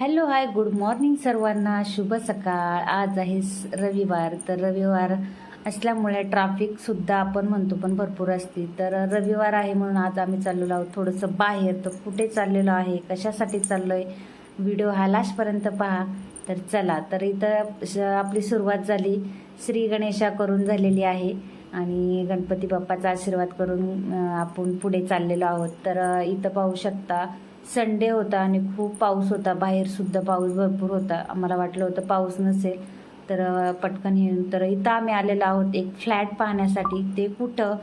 Hello hi good morning सर्वांना. शुभ सकाळ. आज आहे स- रविवार. तर रविवार असल्यामुळे ट्रॅफिक सुद्धा आपण म्हणतो पण भरपूर असते. तर रविवार आहे म्हणून आज आम्ही चाललेलो आहोत थोडंसं बाहेर. तर कुठे चाललेलो आहे? कशासाठी चाललो आहे व्हिडिओ हा लास्टपर्यंत पहा. तर चला तर इथं श- आपली सुरुवात झाली. श्री गणेशा करून झालेली आहे आणि गणपती बाप्पाचा आशीर्वाद करून आपण पुढे चाललेलो आहोत. तर इथं पाहू शकता संडे होता आणि खूप पाऊस होता. बाहेर सुद्धा पाऊस भरपूर होता. आम्हाला वाटलं होतं पाऊस नसेल तर पटकन येऊन. तर इथं आम्ही आलेलो आहोत एक फ्लॅट पाहण्यासाठी. ते कुठं?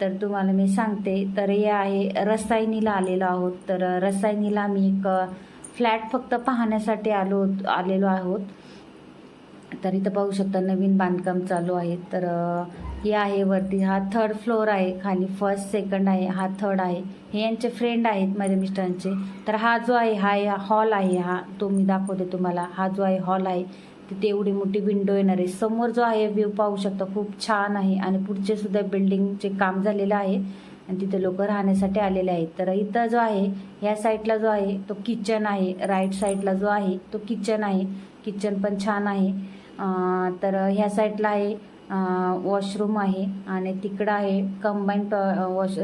तर तुम्हाला मी सांगते. तर हे आहे रसायनीला आलेलो आहोत. तर रसायनीला आम्ही एक फ्लॅट फक्त पाहण्यासाठी आलो आलेलो आहोत. तर इथं पाहू शकता नवीन बांधकाम चालू आहे. तर हे आहे वरती. हा थर्ड फ्लोअर आहे खाली. फर्स्ट सेकंड आहे. हा थर्ड आहे. हे यांचे फ्रेंड आहेत माझ्या मिस्टरांचे. तर हा जो आहे हा हॉल आहे हा. तो मी दाखवते तुम्हाला. हा जो आहे हॉल आहे. तिथे एवढी मोठी विंडो येणार आहे. समोर जो आहे व्ह्यू पाहू शकता. खूप छान आहे. आणि पुढचे सुद्धा बिल्डिंगचे काम झालेलं आहे. आणि तिथे लोक राहण्यासाठी आलेले आहेत. तर इथं जो आहे ह्या साईडला जो आहे तो किचन आहे. राईट साईडला जो आहे तो किचन आहे. किचन पण छान आहे. तर ह्या साईडला आहे. वॉशरूम आहे आणि तिकडं आहे कंबाईन टॉ वॉश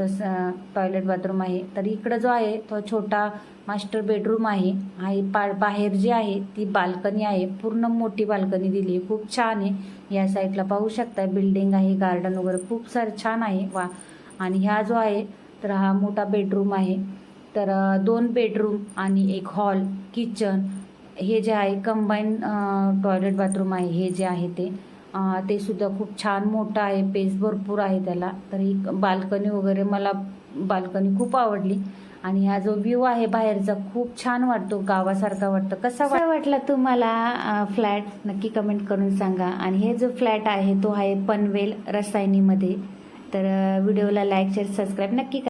टॉयलेट बाथरूम आहे. तर इकडं जो आहे तो छोटा मास्टर बेडरूम आहे. आणि पा बाहेर जी आहे ती बाल्कनी आहे. पूर्ण मोठी बाल्कनी दिली. आहे खूप छान आहे. या साईडला पाहू शकता बिल्डिंग आहे गार्डन वगैरे खूप सारं छान आहे. वा. आणि ह्या जो आहे तर हा मोठा बेडरूम आहे. तर दोन बेडरूम आणि एक हॉल किचन हे जे आहे कंबाईन टॉयलेट बाथरूम आहे. हे जे आहे ते. ते सुद्धा खूप छान मोठं आहे पेज भरपूर आहे त्याला. तर ही बाल्कनी वगैरे मला बाल्कनी खूप आवडली. आणि हा जो व्ह्यू आहे बाहेरचा खूप छान वाटतो. गावासारखा वाटतो. कसा वा- वाटला तुम्हाला फ्लॅट नक्की कमेंट करून सांगा. आणि हे जो फ्लॅट आहे तो आहे पनवेल रसायनीमध्ये. तर व्हिडिओला लाईक शेअर सबस्क्राईब नक्की